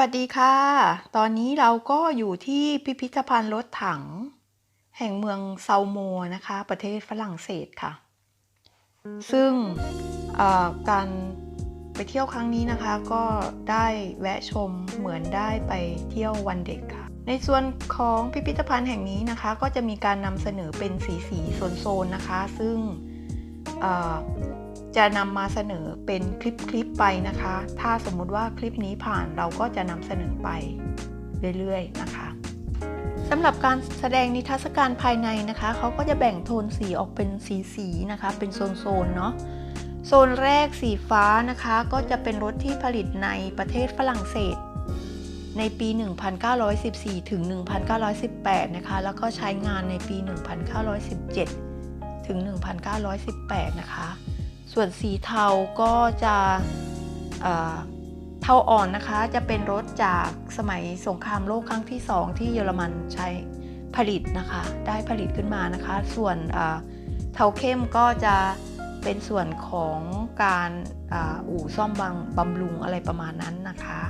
สวัสดีค่ะ ตอนนี้เราก็อยู่ที่พิพิธภัณฑ์รถถัง แห่งเมืองเซาโมนะคะ ประเทศฝรั่งเศสค่ะ ซึ่งการไปเที่ยวครั้งนี้นะคะก็ได้แวะชมเหมือนได้ไปเที่ยววันเด็กค่ะ ในส่วนของพิพิธภัณฑ์แห่งนี้นะคะ ก็จะมีการนำเสนอเป็นสีสีโซนๆนะคะ ซึ่ง จะนำมาเสนอเป็นคลิปคลิปไปนะคะ ถ้าสมมุติว่าคลิปนี้ผ่านเราก็จะนำเสนอไปเรื่อยๆนะคะสำหรับการแสดงนิทรรศการภายในนะคะเขาก็จะแบ่งโทนสีออกเป็นสีสีๆนะคะ เป็นโซนๆเนาะโซนแรกสีฟ้านะคะ ก็จะเป็นรถที่ผลิตในประเทศฝรั่งเศส ในปี 1914 ถึง 1918 นะคะ แล้วก็ใช้งานในปี 1917 ถึง 1918 นะคะ ส่วนสีเทาก็จะเทาอ่อนนะคะจะเป็นรถจากสมัยสงครามโลกครั้งที่2ที่เยอรมันใช้ผลิตนะคะ ได้ผลิตขึ้นมานะคะ ส่วนเทาเข้มก็จะเป็นส่วนของการอ,อู่ซ่อมบังบำรุงอะไรประมาณนั้นนะคะ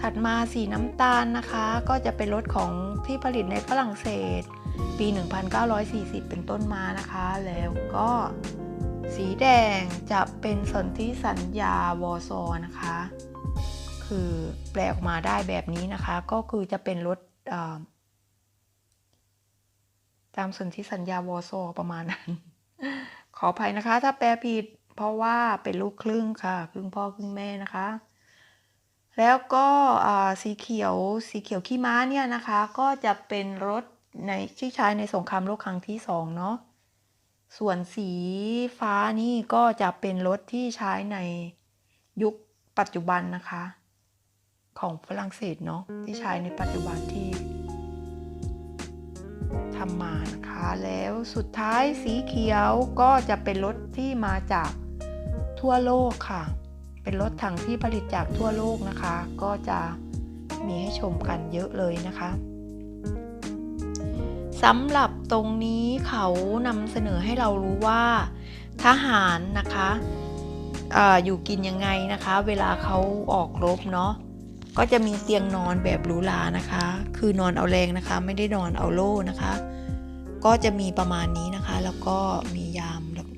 ถัดมาสีน้ำตาลนะคะ ก็จะเป็นรถของที่ผลิตในฝรั่งเศส ปี 1940 เป็นต้นมานะคะ แล้วก็ สีแดงจะเป็นสนธิสัญญาวอซอนะคะ คือแปลออกมาได้แบบนี้นะคะ ก็คือจะเป็นรถตามสนธิสัญญาวอซอประมาณนั้น ขออภัยนะคะ ถ้าแปลผิดเพราะว่าเป็นลูกครึ่งค่ะ ครึ่งพ่อครึ่งแม่นะคะ แล้วก็สีเขียวสีเขียวขี้ม้าเนี่ยนะคะ ก็จะเป็นรถในที่ใช้ในสงครามโลกครั้งที่สองเนาะ ส่วนสีฟ้านี่ก็จะเป็นรถที่ใช้ในยุคปัจจุบันนะคะ ของฝรั่งเศสเนาะที่ใช้ในปัจจุบันที่ทำมานะคะ แล้วสุดท้ายสีเขียวก็จะเป็นรถที่มาจากทั่วโลกค่ะ เป็นรถถังที่ผลิตจากทั่วโลกนะคะ ก็จะมีให้ชมกันเยอะเลยนะคะสำหรับ ตรงนี้เขานำเสนอให้เรารู้ว่าทหารนะคะอออยู่กินยังไงนะคะ เวลาเขาออกรบเนาะก็จะมีเตียงนอนแบบหรูหรานะคะ คือนอนเอาแรงนะคะ ไม่ได้นอนเอาโล่นะคะ ก็จะมีประมาณนี้นะคะ แล้วก็มียามแล้ว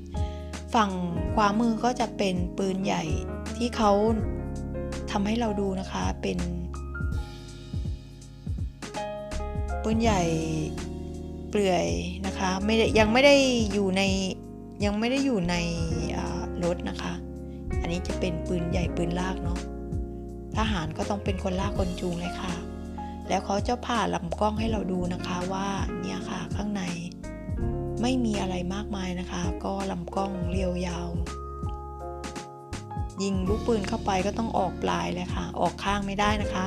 ฝั่งขวามือก็จะเป็นปืนใหญ่ที่เขาทำให้เราดูนะคะเป็นปืนใหญ่ เปลือยนะคะไม่ยังไม่ได้อยู่ในยังไม่ได้อยู่ในรถนะคะ อันนี้จะเป็นปืนใหญ่ปืนลากเนาะทหารก็ต้องเป็นคนลากคนจูงเลยค่ะ แล้วเขาจะผ่าลำกล้องให้เราดูนะคะว่าเนี่ยค่ะข้างในไม่มีอะไรมากมายนะคะ ก็ลำกล้องเรียวยาว ยิงลูกปืนเข้าไปก็ต้องออกปลายเลยค่ะ ออกข้างไม่ได้นะคะ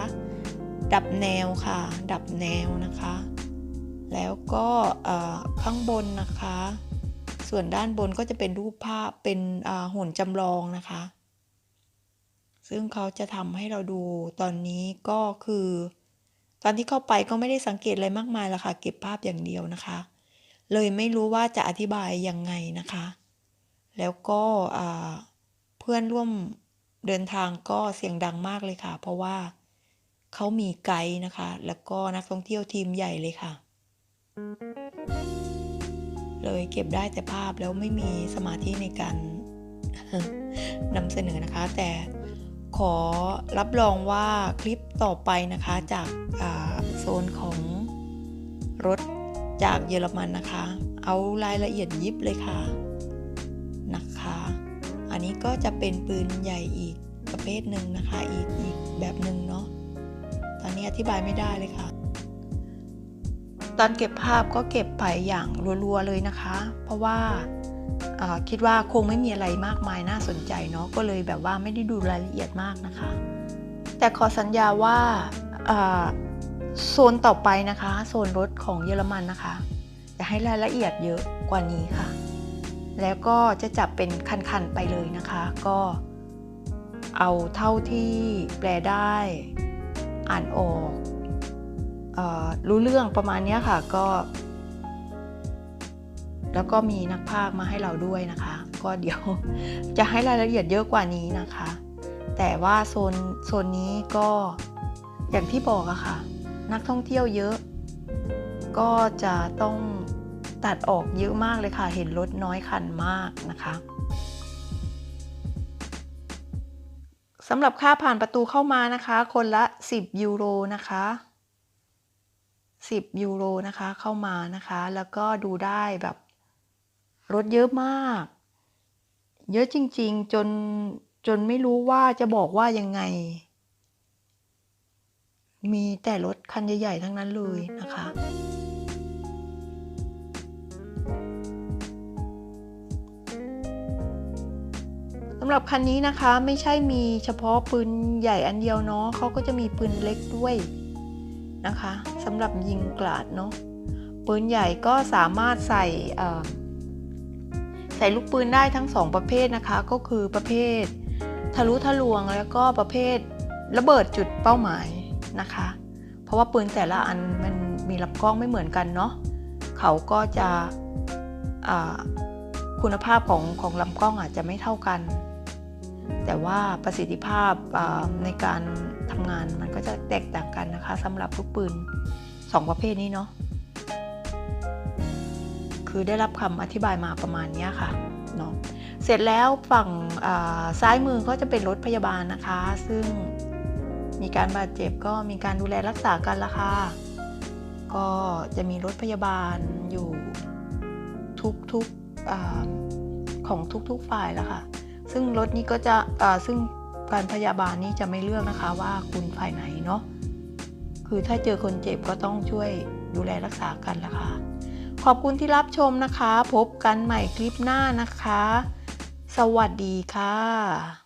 ดับแนวค่ะ ดับแนวนะคะ แล้วก็ข้างบนนะคะ ส่วนด้านบนก็จะเป็นรูปภาพเป็นหุ่นจำลองนะคะ ซึ่งเขาจะทำให้เราดูตอนนี้ก็คือ ตอนที่เข้าไปก็ไม่ได้สังเกตอะไรมากมายละค่ะเก็บภาพอย่างเดียวนะคะ เลยไม่รู้ว่าจะอธิบายยังไงนะคะ แล้วก็เพื่อนร่วมเดินทางก็เสียงดังมากเลยค่ะ เพราะว่าเขามีไกด์นะคะ แล้วก็นักท่องเที่ยวทีมใหญ่เลยค่ะ เลยเก็บได้แต่ภาพแล้วไม่มีสมาธิในการนำเสนอนะคะ แต่ขอรับรองว่าคลิปต่อไปนะคะจากาโซนของรถจากเยอรมันนะคะ เอารายละเอียดยิบเลยค่ะนะคะ อันนี้ก็จะเป็นปืนใหญ่อีกประเภทหนึ่งนะคะ อีกอีกแบบหนึ่งเนาะตอนนี้อธิบายไม่ได้เลยค่ะ ตอนเก็บภาพก็เก็บไปอย่างรัวๆเลยนะคะ เพราะว่าคิดว่าคงไม่มีอะไรมากมายน่าสนใจเนาะก็เลยแบบว่าไม่ได้ดูรายละเอียดมากนะคะ แต่ขอสัญญาว่าโซนต่อไปนะคะ โซนรถของเยอรมันนะคะ จะให้รายละเอียดเยอะกว่านี้ค่ะ แล้วก็จะจับเป็นคันๆไปเลยนะคะ ก็เอาเท่าที่แปลได้ อ่านออก รู้เรื่องประมาณนี้ค่ะก็ แล้วก็มีนักพากย์มาให้เราด้วยนะคะ ก็เดี๋ยวจะให้รายละเอียดเยอะกว่านี้นะคะแต่แต่ว่าโซนโซนนี้ก็อย่างที่บอกอะค่ะ นักท่องเที่ยวเยอะ ก็จะต้องตัดออกเยอะมากเลยค่ะ เห็นรถน้อยคันมากนะคะสำหรับค่าผ่านประตูเข้ามานะคะ คนละ 10 ยูโรนะคะ 10 ยูโรนะคะเข้ามานะคะ แล้วก็ดูได้แบบรถเยอะมาก เยอะจริงๆ จนจนไม่รู้ว่าจะบอกว่ายังไง มีแต่รถคันใหญ่ๆทั้งนั้นเลยนะคะสำหรับคันนี้นะคะไม่ใช่มีเฉพาะปืนใหญ่อันเดียวเนาะเขาก็จะมีปืนเล็กด้วย นะคะสำหรับยิงกราดเนาะปืนใหญ่ก็สามารถใส่ใส่ลูกปืนได้ทั้งสองประเภทนะคะ ก็คือประเภท ทะลุทะลวงแล้วก็ประเภทระเบิดจุดเป้าหมายนะคะ เพราะว่าปืนแต่ละอันมันมีลำกล้องไม่เหมือนกันเนาะเขาก็จะคุณภาพของของลำกล้องอาจจะไม่เท่ากัน แต่ว่าประสิทธิภาพในการทำงานมันก็จะแตกต่างกันนะคะสำหรับลูกปืน 2 ประเภทนี้เนาะคือได้รับคำอธิบายมาประมาณนี้ค่ะเนาะเสร็จแล้วฝั่งซ้ายมือก็จะเป็นรถพยาบาลนะคะ ซึ่งมีการบาดเจ็บก็มีการดูแลรักษากันละค่ะก็จะมีรถพยาบาลอยู่ทุกๆของทุกๆฝ่ายแล้วค่ะ ซึ่งรถนี้ก็จะซึ่งการพยาบาลนี้จะไม่เลือกนะคะว่าคุณฝ่ายไหนเนาะคือถ้าเจอคนเจ็บก็ต้องช่วยดูแลรักษากันละค่ะขอบคุณที่รับชมนะคะ พบกันใหม่คลิปหน้านะคะ สวัสดีค่ะ